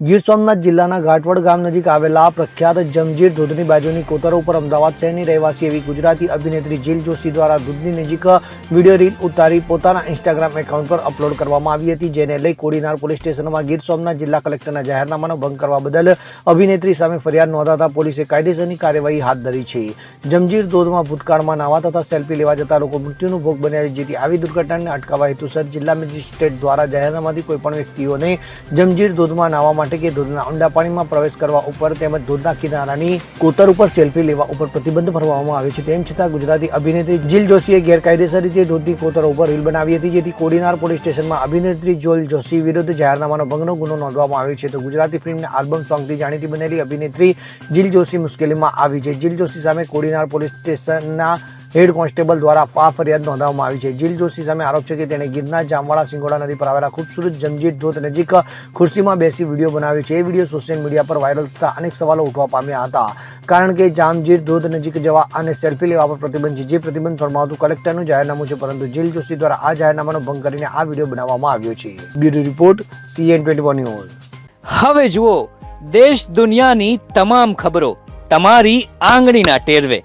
ગીર સોમનાથ જિલ્લાના ઘાટવડ ગામ નજીક આવેલા પ્રખ્યાત જમજીર ધોધની બાજુની કોતરો ઉપર અમદાવાદ શહેરની રહેવાસી એવી ગુજરાતી અભિનેત્રી જીલ જોશી દ્વારા ધોધની નજીક વીડિયો રીલ ઉતારી પોતાના ઇન્સ્ટાગ્રામ એકાઉન્ટ પર અપલોડ કરવામાં આવી હતી, જેને લઈ કોડીનાર પોલીસ સ્ટેશનમાં ગીર સોમનાથ જિલ્લા કલેક્ટરના જાહેરનામાનો ભંગ કરવા બદલ અભિનેત્રી સામે ફરિયાદ નોંધાતા પોલીસે કાયદેસરની કાર્યવાહી હાથ ધરી છે. જમજીર ધોધમાં ભૂતકાળમાં નાવા તથા સેલ્ફી લેવા જતા લોકો મૃત્યુનો ભોગ બન્યા જેથી આવી દુર્ઘટનાને અટકાવવા હેતુસર જિલ્લા મેજિસ્ટ્રેટ દ્વારા જાહેરનામાથી કોઈપણ વ્યક્તિઓને જમજીર ધોધમાં નાહવા માટે કે ધોધના ઊંડા પાણીમાં પ્રવેશ કરવા ઉપર તેમજ ધોધના કિનારાની કોતર ઉપર સેલ્ફી લેવા ઉપર પ્રતિબંધ ફરવામાં આવ્યો છે. તેમ છતાં ગુજરાતી અભિનેત્રી જીલ જોશીએ ગેરકાયદેસર રીતે ધોધની કોતર ઉપર રીલ બનાવી હતી, જેથી કોડીનાર પોલીસ સ્ટેશનમાં અભિનેત્રી જોલ જોશી વિરુદ્ધ જાહેરનામાનો ભંગનો ગુનો નોંધવામાં આવ્યો છે. તો ગુજરાતી ફિલ્મના આલ્બમ સોંગથી જાણીતી બનેલી અભિનેત્રી જીલ જોશી મુશ્કેલીમાં આવી છે. જીલ જોશી સામે કોડીનાર પોલીસ સ્ટેશનના હેડ કોન્સ્ટેબલ દ્વારા આ ફરિયાદ નોંધવામાં આવી છે. જીલ જોશી સામે આરોપ છે કે તેણે ગીરના જામવાળા સિંગોડા નદી પર આવેલા ખૂબસૂરત જમજીત ધોધ નજીક ખુરશીમાં બેસી વીડિયો બનાવ્યો છે. એ વીડિયો સોશિયલ મીડિયા પર વાયરલ થતા અનેક સવાલો ઉઠવા પામ્યા હતા. કારણ કે જામજીર ધોધ નજીક જવા અને સેલ્ફી લેવા પર પ્રતિબંધ છે. જે પ્રતિબંધ ફરમાવતું કલેક્ટરનું જાહેરનામું છે, પરંતુ જીલ જોશી દ્વારા આ જાહેરનામાનો ભંગ કરીને આ વીડિયો બનાવવામાં આવ્યો છે. Bureau report CN twenty news હવે જુઓ, દેશ દુનિયાની તમામ ખબરો તમારી આંગળીના ટેરવે.